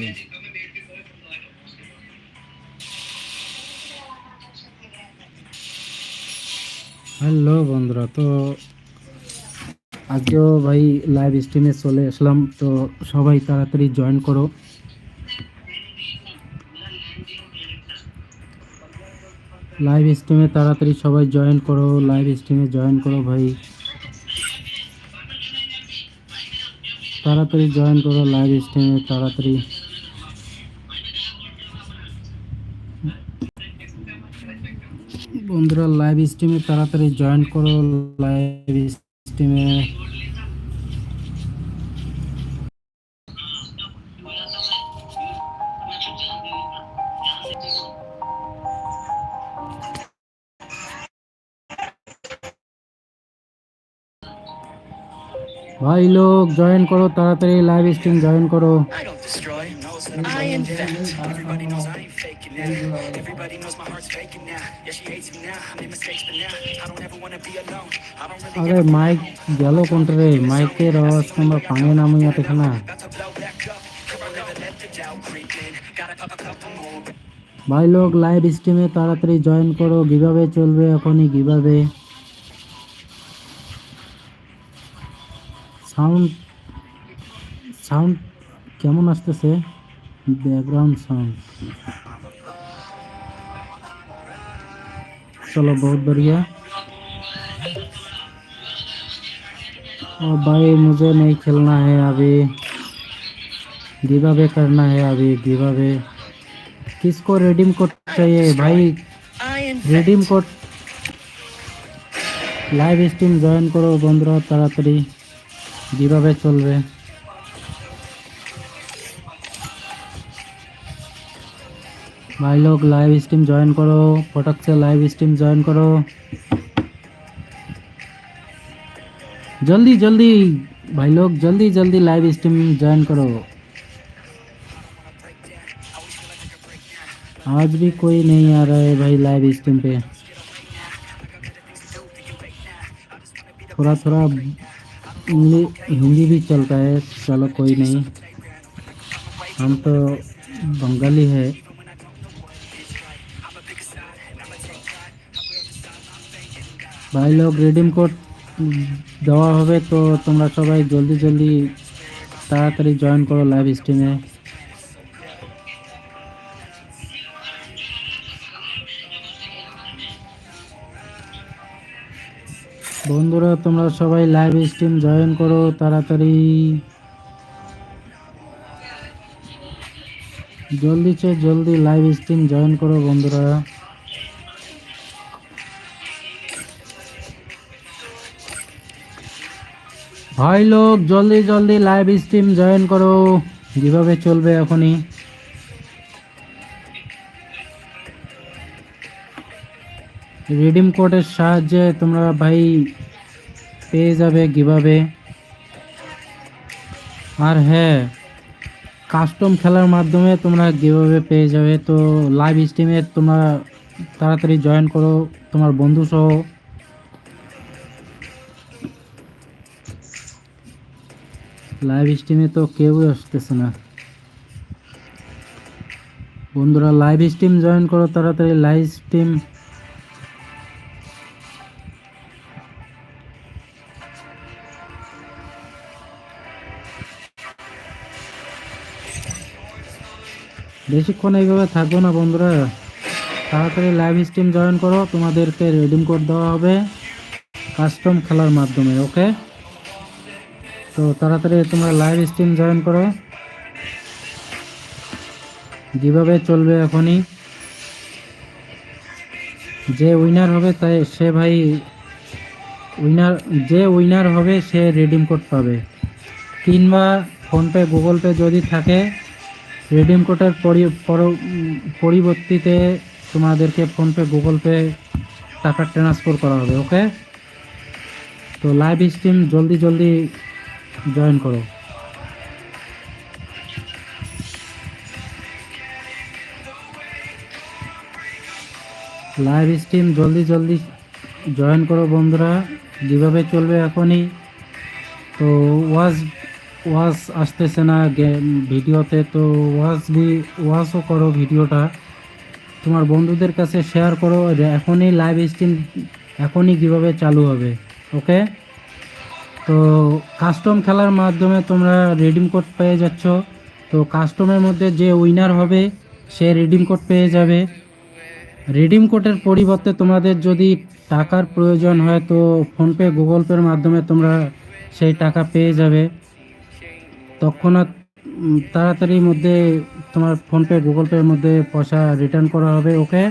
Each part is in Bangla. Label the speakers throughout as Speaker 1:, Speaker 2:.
Speaker 1: রে হ্যালো বন্ধুরা, তো আজকেও ভাই লাইভ স্ট্রিমে চলে আসলাম, তো সবাই তাড়াতাড়ি জয়েন করো। লাইভ স্ট্রিমে তাড়াতাড়ি সবাই জয়েন করো লাইভ স্ট্রিমে জয়েন করো ভাই। তাড়াতাড়ি জয়েন করো লাইভ স্ট্রিমে তাড়াতাড়ি। বন্ধুরা লাইভ স্ট্রিমে তাড়াতাড়ি জয়েন করো লাইভ স্ট্রিমে ভাই লোক জয়েন করো, তাড়াতাড়ি লাইভ স্ট্রিম জয়েন করো। আরে মাইক গেল কোন রে মাইকের আওয়াজ তোমরা পানে নামে না
Speaker 2: দেখো
Speaker 1: ভাই লোক লাইভ স্ট্রিমে তাড়াতাড়ি জয়েন করো। কীভাবে চলবে এখনই কীভাবে? সাউন্ড সাউন্ড কেমন আসতেছে? ব্যাকগ্রাউন্ড সাউন্ড चलो बहुत बढ़िया और भाई मुझे नहीं खेलना है अभी गिव अवे करना है अभी गिव अवे किसको रिडीम कोड चाहिए भाई
Speaker 2: I invent.
Speaker 1: Redeem code live stream join করো বন্ধুরা তাড়াতাড়ি যেভাবে भाई लोग लाइव स्ट्रीम ज्वाइन करो फटक से लाइव स्ट्रीम ज्वाइन करो जल्दी जल्दी भाई लोग जल्दी जल्दी लाइव स्ट्रीम ज्वाइन करो आज भी कोई नहीं आ रहा है भाई लाइव स्ट्रीम पे थोड़ा थोड़ा हिंदी भी चलता है, चलो कोई नहीं। हम तो बंगाली है। ভাই লোক রিডিম কোড দেওয়া হবে, তো তোমরা সবাই জলদি জলদি তাড়াতাড়ি জয়েন করো লাইভ স্ট্রিমে বন্ধুরা, তোমরা সবাই লাইভ স্ট্রিম জয়েন করো তাড়াতাড়ি। জলদি চে জলদি লাইভ স্ট্রিম জয়েন করো বন্ধুরা। ভাই লোক, জলদি জলদি লাইভ স্ট্রিম জয়েন করো। যেভাবে চলবে এখনই? রিডিম কোডের সাহায্যে তোমরা ভাই পেয়ে যাবে কীভাবে আর হ্যাঁ কাস্টম খেলার মাধ্যমে তোমরা কীভাবে পেয়ে যাবে। তো লাইভ স্ট্রিমে তোমরা তাড়াতাড়ি জয়েন করো, তোমার বন্ধু সহ লাইভ স্ট্রিমে তো কেউই আসতেছে না। বন্ধুরা লাইভ স্ট্রিম জয়েন করো তাড়াতাড়ি। লাইভ স্ট্রিম বেশিক্ষণ এইভাবে থাকব না বন্ধুরা। তাড়াতাড়ি লাইভ স্ট্রিম জয়েন করো। তোমাদেরকে রেডিম কোড দেওয়া হবে। কাস্টম খেলার মাধ্যমে ওকে তো তাড়াতাড়ি তোমরা লাইভ স্ট্রিম জয়েন করো। যেভাবে চলবে এখনই। যে উইনার হবে তাই সে ভাই উইনার যে উইনার হবে সে রিডিম কোড পাবে। কিংবা ফোনপে, গুগল পে যদি থাকে রিডিম কোডের পরি- পরিবর্তিতে তোমাদেরকে ফোনপে, গুগল পে টাকা ট্রান্সফার করা হবে ওকে তো লাইভ স্ট্রিম জলদি জলদি জয়েন করো। লাইভ স্ট্রিম জলদি জলদি জয়েন করো বন্ধুরা। যেভাবে চলবে এখনই। তো ওয়াজ ওয়াজ আসতেছে না গেম ভিডিওতে। তো ওয়াজ ওয়াজও করো ভিডিওটা। তোমার বন্ধুদের কাছে শেয়ার করো। এখনই লাইভ স্ট্রিম এখনই কীভাবে চালু হবে। ওকে তো কাস্টম খেলার মাধ্যমে তোমরা রিডিম কোড পেয়ে যাচ্ছ। তো কাস্টমের মধ্যে যে উইনার হবে, সে রিডিম কোড পেয়ে যাবে। রিডিম কোডের পরিবর্তে তোমাদের যদি টাকার প্রয়োজন হয়, তো ফোনপে গুগল পের মাধ্যমে তোমরা সেই টাকা পেয়ে যাবে। তৎক্ষণাৎ তাড়াতাড়ির মধ্যে তোমার ফোনপে গুগল পের মধ্যে পয়সা রিটার্ন করা হবে ওকে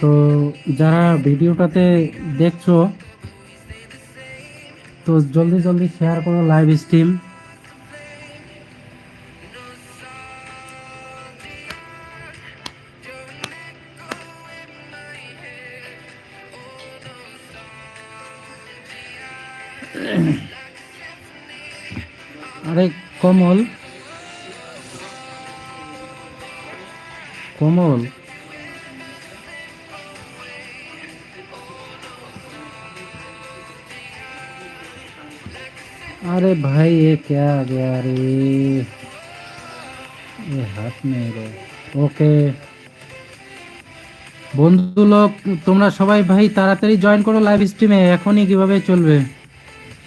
Speaker 1: তো যারা ভিডিওটাতে দেখছ তো জলদি জলদি শেয়ার করো লাইভ স্ট্রিম আরে কমল। কমল? अरे भाई ये क्या आ गया रे ये हाथ में रे ওকে বন্ধু লোক তোমরা সবাই ভাই তাড়াতাড়ি জয়েন করো লাইভ স্ট্রিমে এখনই কিভাবে চলবে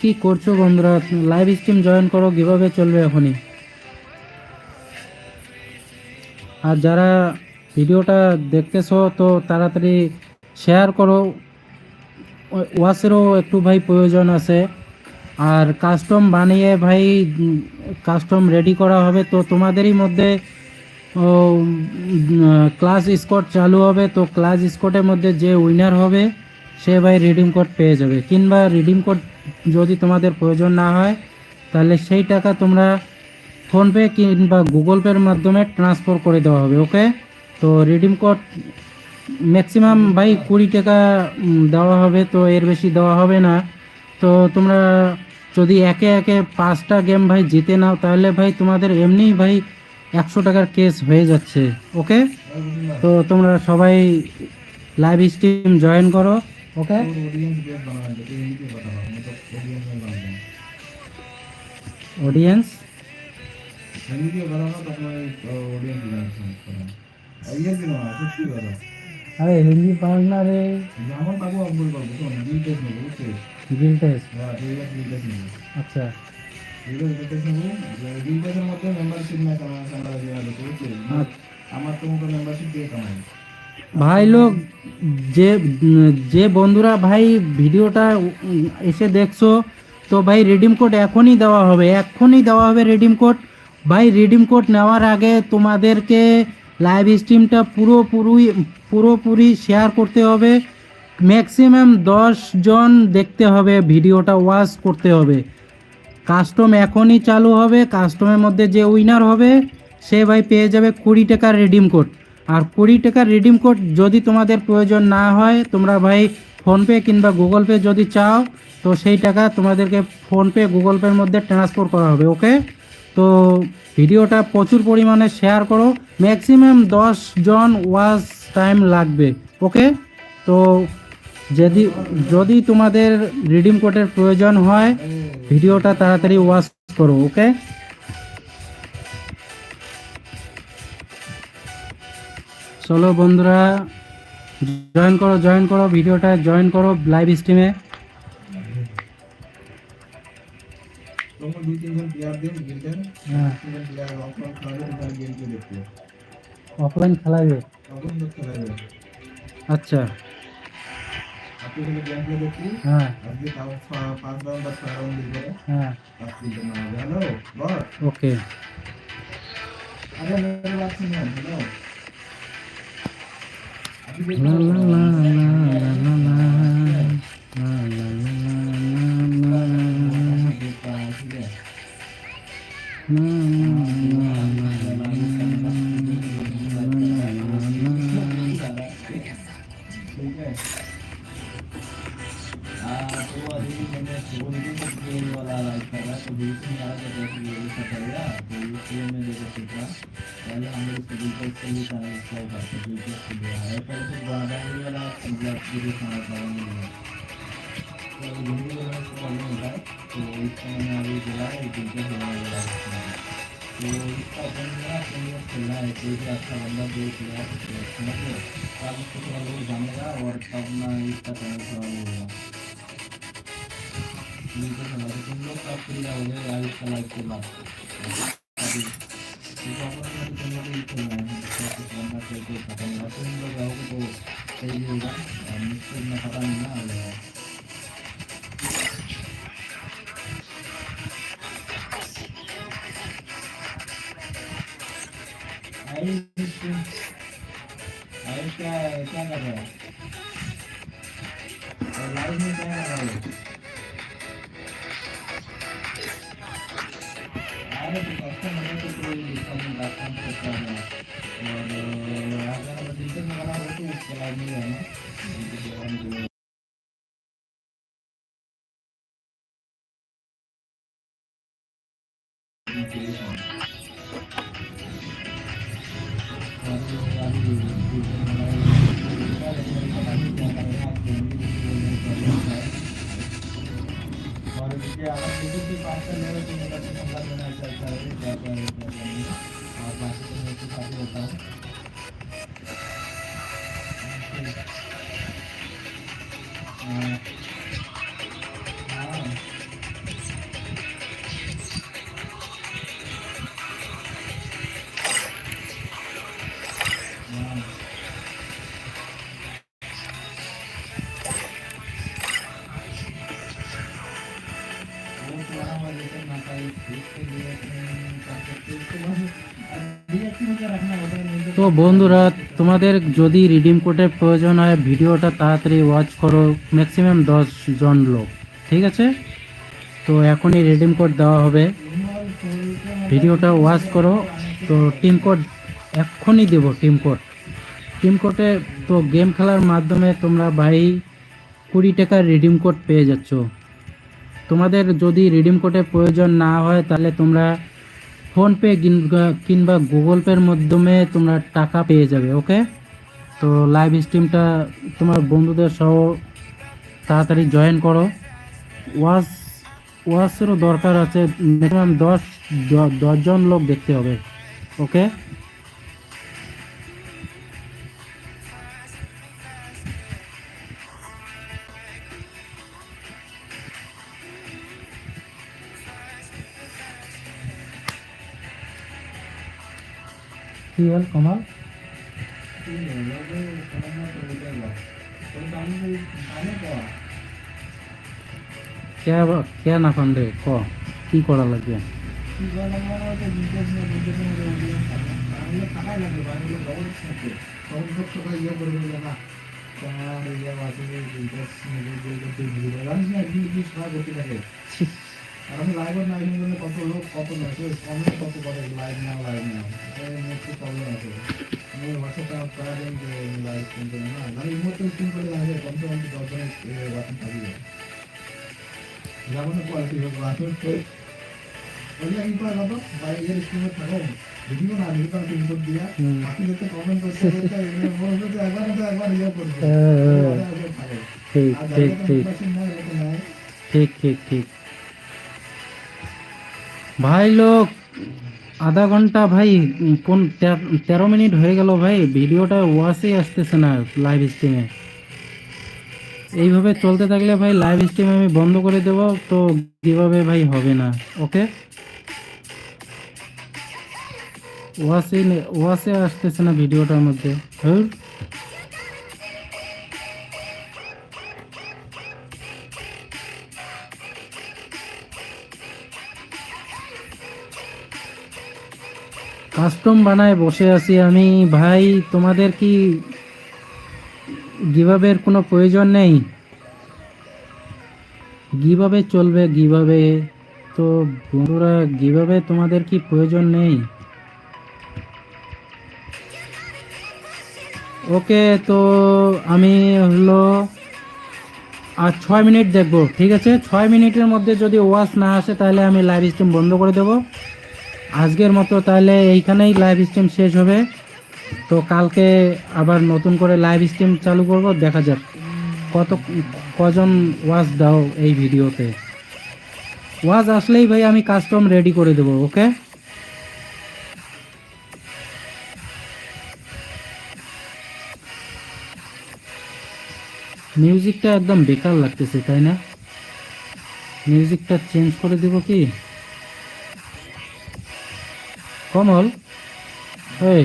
Speaker 1: কি করছো বন্ধুরা লাইভ স্ট্রিম জয়েন করো কিভাবে চলবে এখনই আর যারা ভিডিওটা দেখতেছো তো তাড়াতাড়ি শেয়ার করো ওয়াশেরও একটু ভাই প্রয়োজন আছে আর কাস্টম বানিয়ে ভাই কাস্টম রেডি করা হবে। তো তোমাদেরই মধ্যে ক্লাস স্কোর চালু হবে। তো ক্লাস স্কোরের মধ্যে যে উইনার হবে, সে ভাই রিডিম কোড পেয়ে যাবে। কিংবা রিডিম কোড যদি তোমাদের প্রয়োজন না হয়, তাহলে সেই টাকা তোমরা ফোনপে কিংবা গুগল পের মাধ্যমে ট্রান্সফার করে দেওয়া হবে ওকে তো রিডিম কোড ম্যাক্সিমাম ভাই কুড়ি টাকা দেওয়া হবে। তো এর বেশি দেওয়া হবে না। তো তোমরা যদি একে একে পাঁচটা গেম ভাই জিতে নাও, তাহলে ভাই তোমাদের এমনিই ভাই একশো টাকার কেস হয়ে যাচ্ছে ওকে তো তোমরা সবাই লাইভ স্ট্রিম জয়েন করো ওকে অডিয়েন্স আরে হিন্দি পাস না রে। গিলটেস আচ্ছা।
Speaker 3: আমার তো মতো মেম্বারশিপ দিয়ে কামাই।
Speaker 1: ভাই লোক যে যে বন্ধুরা ভাই ভিডিওটা এসে দেখছ তো ভাই রিডিম কোড এখনই দেওয়া হবে এখনই দেওয়া হবে রিডিম কোড ভাই রিডিম কোড নেওয়ার আগে তোমাদেরকে লাইভ স্ট্রিমটা পুরোপুরি পুরোপুরি শেয়ার করতে হবে। ম্যাক্সিমাম দশ জন দেখতে হবে, ভিডিওটা ওয়াচ করতে হবে। কাস্টম এখনই চালু হবে কাস্টমের মধ্যে যে উইনার হবে, সে ভাই পেয়ে যাবে কুড়ি টাকার রিডিম কোড আর কুড়ি টাকার রিডিম কোড যদি তোমাদের প্রয়োজন না হয়, তোমরা ভাই ফোনপে কিংবা গুগল পে যদি চাও, তো সেই টাকা তোমাদেরকে ফোনপে গুগল পের মধ্যে ট্রান্সফার করা হবে ওকে তো ভিডিওটা প্রচুর পরিমাণে শেয়ার করো। ম্যাক্সিমাম দশ জন ওয়াচ টাইম লাগবে। ওকে তো যদি যদি তোমাদের রিডিম কোডের প্রয়োজন হয় ভিডিওটা তাড়াতাড়ি ওয়াচ করো ওকে চলো বন্ধুরা জয়েন করো জয়েন করো ভিডিওটা জয়েন করো লাইভ স্ট্রিমে
Speaker 3: তোমরা দুই
Speaker 1: আচ্ছা।
Speaker 3: আপনি কিন্তু গেম প্লে দেখি।
Speaker 1: হ্যাঁ।
Speaker 3: আজকে তাও ছ- পাঁচ রাউন্ড বা ছয় রাউন্ড দিবে
Speaker 1: হ্যাঁ।
Speaker 3: পাঁচ তিনজন মারা হ্যালো বস।
Speaker 1: ওকে।
Speaker 3: আরে মেরে লাগছে না হ্যালো। আপনি इसका कलर ब्राउन होगा नीचे समझ तुम लोग अब पीला हो गया यार इसका लाइट के बाद अभी तुम लोग भी खेलना है करना चाहिए खत्म होगा तुम लोग रहोगे तो सही होगा मुझको इतना पता नहीं ना आ जाएगा
Speaker 1: তো বন্ধুরা, তোমাদের যদি রিডিম কোডের প্রয়োজন হয়, ভিডিওটা তাড়াতাড়ি ওয়াচ করো ম্যাক্সিমাম জন লোক, ঠিক আছে? তো এখনই রিডিম কোড দেওয়া হবে। ভিডিওটা ওয়াচ করো। তো টিম কোড এক্ষুনি দেব টিম কোড টিম কোডে তো গেম খেলার মাধ্যমে তোমরা ভাই কুড়ি টাকার রিডিম কোড পেয়ে যাচ্ছ। তোমাদের যদি রিডিম কোডের প্রয়োজন না হয়, তাহলে তোমরা ফোনপে কিংবা গুগল পের মাধ্যমে তোমরা টাকা পেয়ে যাবে, ওকে? তো লাইভ স্ট্রিমটা তোমার বন্ধুদের সহ তাড়াতাড়ি জয়েন করো। ওয়াচ ওয়াচেরও দরকার আছে মিনিমাম দশ দশজন লোক দেখতে হবে, ওকে? কি হল কমাল কে না ফান্ডে ক কি করা লাগবে
Speaker 3: আমি লাইভ না করলে কত লোক কত মেসেজ কমেন্ট কত করে লাইভ না লাইভ না। এটা একটু প্রবলেম আছে। আমি করা দেন যে লাইভ স্ট্রিম করে না। মানে এই মুহূর্তে স্ট্রিম করে যায় কমসে কম দশ জনের থাকি যেমন কোয়ালিটি হোক তো কি করে কত বাইরের স্ট্রিমে থাকো ভিডিও না ভিডিও করে ইনপুট দিয়া। বাকি যেতে কমেন্ট মনে হচ্ছে যে একবার তো একবার ইয়ে করবে
Speaker 1: হ্যাঁ, ঠিক ঠিক ঠিক।
Speaker 3: নাই।
Speaker 1: ঠিক ঠিক ঠিক। ভাই লোক, আধা ঘণ্টা ভাই, কোন তেরো মিনিট হয়ে গেল ভাই, ভিডিওটা ওয়াশই আসতেছে না লাইভ স্ট্রিমে এইভাবে চলতে থাকলে ভাই লাইভ স্ট্রিম আমি বন্ধ করে দেবো, তো কীভাবে ভাই হবে না ওকে ওয়াশই ওয়াশে আসতেছে না ভিডিওটার মধ্যে। হ্যাঁ কাস্টম বানায় বসে আছি আমি। ভাই, তোমাদের কি গিভাবের কোনো প্রয়োজন নেই? গিভাবে চলবে, গিভাবে। তো বন্ধুরা, গিভাবে তোমাদের কি প্রয়োজন নেই? ওকে, তো আমি হলো, আর ছয় মিনিট দেখব, ঠিক আছে? ছয় মিনিটের মধ্যে যদি ওয়াশ না আসে, তাহলে আমি লাইভ স্ট্রিম বন্ধ করে দেবো। আজকের মতো তাহলে এইখানেই লাইভ স্ট্রিম শেষ হবে। তো কালকে আবার নতুন করে লাইভ স্ট্রিম চালু করব, দেখা যাক কত, কজন ওয়াচ দাও এই ভিডিওতে। ওয়াচ আসলেই ভাই আমি কাস্টম রেডি করে দেবো ওকে মিউজিকটা একদম বেকার লাগতেছে, তাই না? মিউজিকটা চেঞ্জ করে দেব কি? কমল, এই,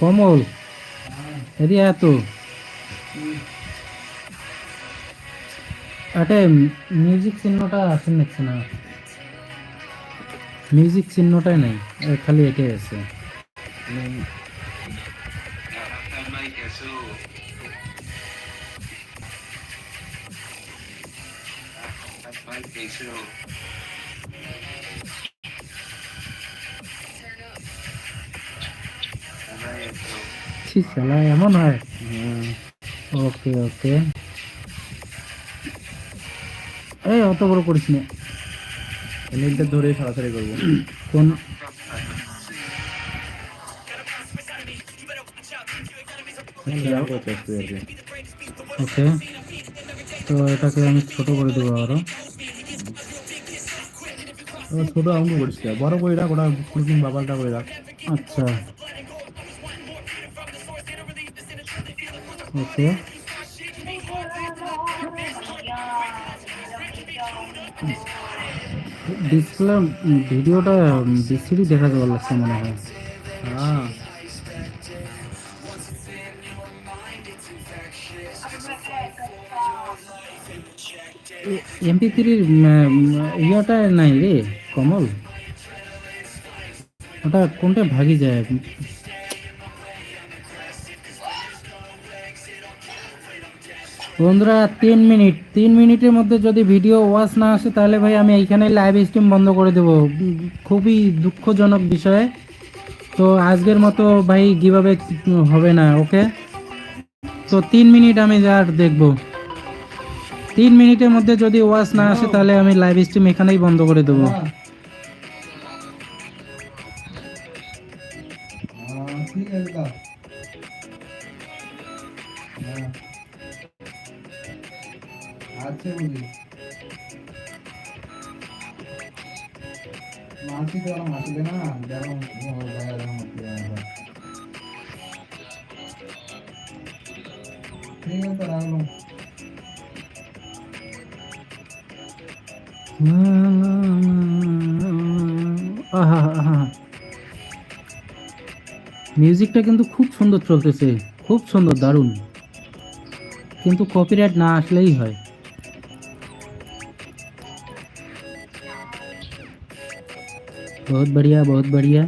Speaker 1: কমল এদি এত এটা মিউজিক চিহ্নটা আসেন দেখছে না। মিউজিক চিহ্নটাই নাই খালি এটাই আছে। ছি শালা এমন হয়? ওকে ওকে। এই অত বড় করিস না।
Speaker 3: নেটটা ধরে সরাসরি করব।
Speaker 1: কোন? ওকে। তো এটাকে আমি ছোট করে দেবো
Speaker 3: আরও। ছোট আউন্ড করিস বড় করে রাখ ওটা বাবালটা করে রাখ।
Speaker 1: আচ্ছা। ওকে ডিসপ্লে ভিডিওটা বিসিডি দেখা যাওয়ার লাগছে মনে হয়।
Speaker 3: হ্যাঁ।
Speaker 1: এমপি থ্রির ইয়েটা নাই রে কমল? ওটা কোনটা ভাগি যায়? বন্ধুরা, তিন মিনিট। তিন মিনিটের মধ্যে যদি ভিডিও ওয়াচ না আসে, তাহলে ভাই আমি এইখানে লাইভ স্ট্রিম বন্ধ করে দেব। খুবই দুঃখজনক বিষয়। তো আজকের মতো ভাই কীভাবে হবে না, ওকে? তো তিন মিনিট আমি আর দেখব। তিন মিনিটের মধ্যে যদি ওয়াচ না আসে, তাহলে আমি লাইভ স্ট্রিম এখানেই বন্ধ করে দেবো।
Speaker 3: ঠিক আছে তো রাখলাম
Speaker 1: আহা আহা মিউজিকটা কিন্তু খুব সুন্দর চলতেছে খুব সুন্দর দারুণ কিন্তু কপিরাইট না আসলেই হয় বহুত বড়িয়া বহুত বড়িয়া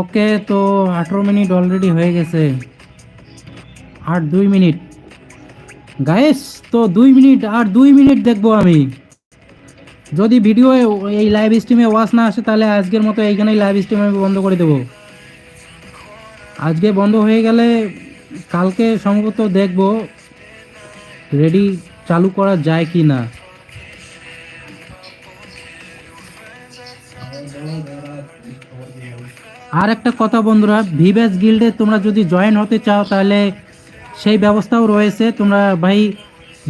Speaker 1: ওকে তো আঠেরো মিনিট অলরেডি হয়ে গেছে। আর দুই মিনিট। গায়েস তো দুই মিনিট আর দুই মিনিট দেখব আমি। যদি ভিডিও এই লাইভ স্ট্রিমে ওয়াচ না আসে, তাহলে আজকের মতো এইখানেই লাইভ স্ট্রিম আমি বন্ধ করে দেবো। আজকে বন্ধ হয়ে গেলে কালকে সম্ভবত দেখব রেডি চালু করা যায় কি না আর একটা কথা বন্ধুরা ভিভ্যাস গিল্ডে তোমরা যদি জয়েন হতে চাও তাহলে সেই ব্যবস্থাও রয়েছে। তোমরা ভাই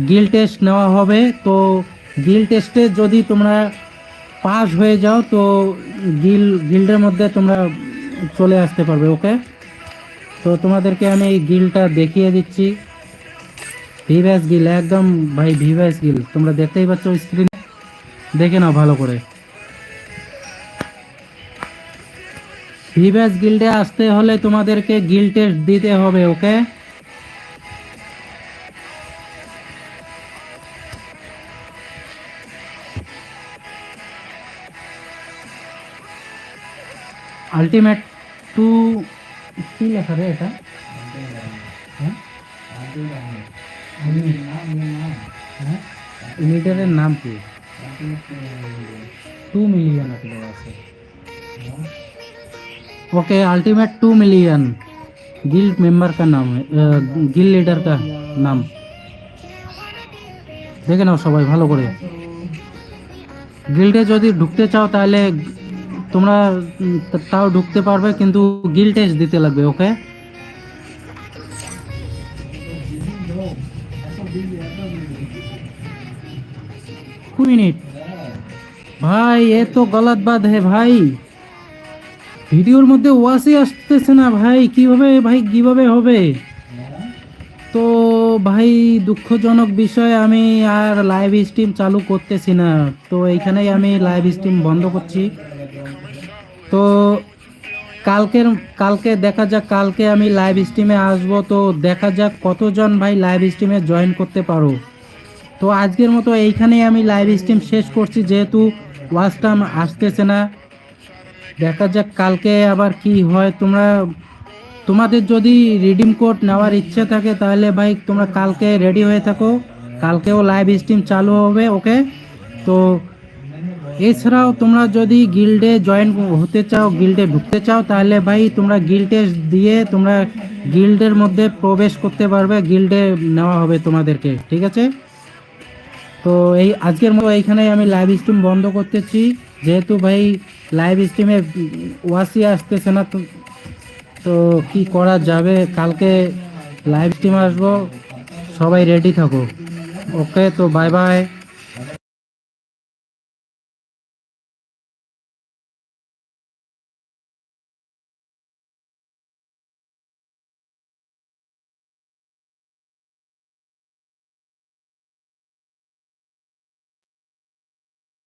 Speaker 1: গিল টেস্ট নেওয়া হবে। তো গিল টেস্টে যদি তোমরা পাস হয়ে যাও, তো গিল গিল্ডের মধ্যে তোমরা চলে আসতে পারবে ওকে তো তোমাদেরকে আমি এই গিলটা দেখিয়ে দিচ্ছি। ভিভ্যাস গিল একদম ভাই ভিভ্যাস গিল তোমরা দেখতেই পাচ্ছ স্ক্রিনে দেখে নাও ভালো করে। রিভার্স গিল্ডে আসতে হলে তোমাদেরকে গিল টেস্ট দিতে হবে ওকে আলটিমেট টু কি লেখা রে এটা ইউনিটের নাম কি টু মিলিয়ন আছে okay ultimate two million guild member का नाम है गिल्ड लीडर का नाम দেখে নাও সবাই ভালো করে গিল্ডে যদি ঢুকতে চাও তাহলে তোমরা উম, তা- তাও ঢুকতে পারবে কিন্তু গিল টেস্ট দিতে লাগবে ওকে মিনিট ভাই এ তো গলত বাদ হে ভাই ভিডিওর মধ্যে ওয়াসই আসতেছে না ভাই। কীভাবে ভাই, কীভাবে হবে? তো ভাই, দুঃখজনক বিষয়, আমি আর লাইভ স্ট্রিম চালু করতেছি না। তো এইখানেই আমি লাইভ স্ট্রিম বন্ধ করছি। তো কালকের, কালকে দেখা যাক, কালকে আমি লাইভ স্ট্রিমে আসব। তো দেখা যাক কতজন ভাই লাইভ স্ট্রিমে জয়েন করতে পারো। তো আজকের মতো এইখানেই আমি লাইভ স্ট্রিম শেষ করছি, যেহেতু ওয়াচ আসতেছে না। দেখা যাক কালকে আবার কি হয়। তোমরা, তোমাদের যদি রিডিম কোড নেওয়ার ইচ্ছে থাকে, তাহলে ভাই তোমরা কালকে রেডি হয়ে থাকো। কালকেও লাইভ স্ট্রিম চালু হবে ওকে তো এছাড়াও তোমরা যদি গিল্ডে জয়েন হতে চাও গিল্ডে ঢুকতে চাও, তাহলে ভাই তোমরা গিল্ডে দিয়ে তোমরা গিল্ডের মধ্যে প্রবেশ করতে পারবে গিল্ডে নেওয়া হবে তোমাদেরকে, ঠিক আছে? তো এই আজকের মতো এইখানে আমি লাইভ স্ট্রিম বন্ধ করতেছি। যেহেতু ভাই লাইভ স্ট্রিমে ওয়াসি আসতেছে না তো তো কি করা যাবে? কালকে লাইভ স্ট্রিম আসব। সবাই রেডি থাকো ওকে তো বাই বাই